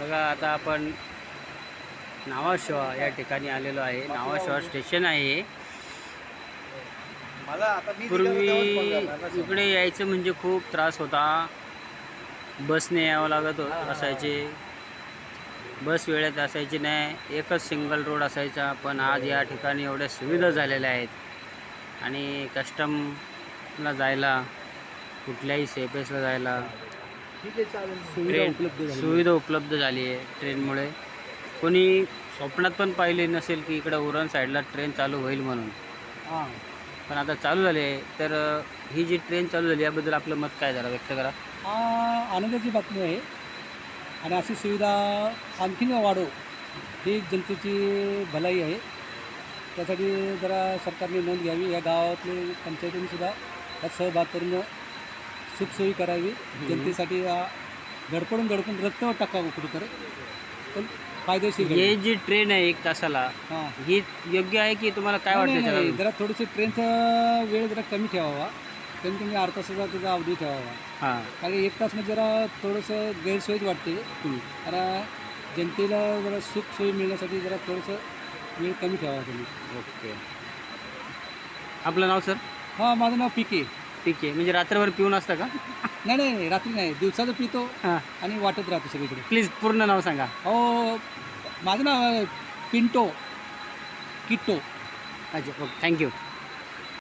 बघा आता आपण नावाशेवा या ठिकाणी आलेलो आहे. नावाशेवा स्टेशन आहे. पूर्वी इकडे यायचं म्हणजे खूप त्रास होता. बसने यावं लागत होत असायचे. बस वेळेत असायची नाही. एकच सिंगल रोड असायचा पण आज या ठिकाणी एवढ्या सुविधा झालेल्या आहेत. आणि कस्टमला जायला कुठल्याही सेपेसला जायला ठीक आहे चालेल. ट्रेन सुविधा उपलब्ध झाली आहे ट्रेनमुळे कोणी स्वप्नात पण पाहिले नसेल की इकडं उरण साईडला ट्रेन चालू होईल म्हणून. हां. पण आता चालू झाली आहे. तर अ, ही जी ट्रेन चालू झाली याबद्दल आपलं मत काय जरा व्यक्त करा. हा आनंदाची बातमी आहे. आणि अशी सुविधा आणखीन वाढो ही जनतेची भलाई आहे. त्यासाठी जरा सरकारने नोंद घ्यावी. या गावातले पंचायतीने सुद्धा त्यात सहभाग करून सुखसोयी करावी. जनतेसाठी आ, धडपडून धडपडून रक्त टाकावं कुठेतरी. पण फायदेशीर. ही जी ट्रेन आहे एक तासाला हां. ही योग्य आहे की तुम्हाला काय वाटतं? जरा थोडंसं ट्रेनचा वेळ जरा कमी ठेवावा. कमी कमी अर्धा तासाचा त्याचा अवधी ठेवावा. हां. कारण एक तास म्हणजे जरा थोडंसं गैरसोयच वाटते. कारण जनतेला जरा सुख सोयी मिळण्यासाठी जरा थोडंसं वेळ कमी ठेवावा तुम्ही. ओके. आपलं नाव सर? हां माझं नाव पिके ठीक आहे. म्हणजे रात्रभर पिऊन असतं का? नाही नाही नाही, रात्री नाही. दिवसाचं पितो हां. आणि वाटत राहतो सगळीकडे. प्लीज पूर्ण नाव सांगा. हो माझं नाव आहे पिंटो किट्टो. अच्छा ओके. थँक्यू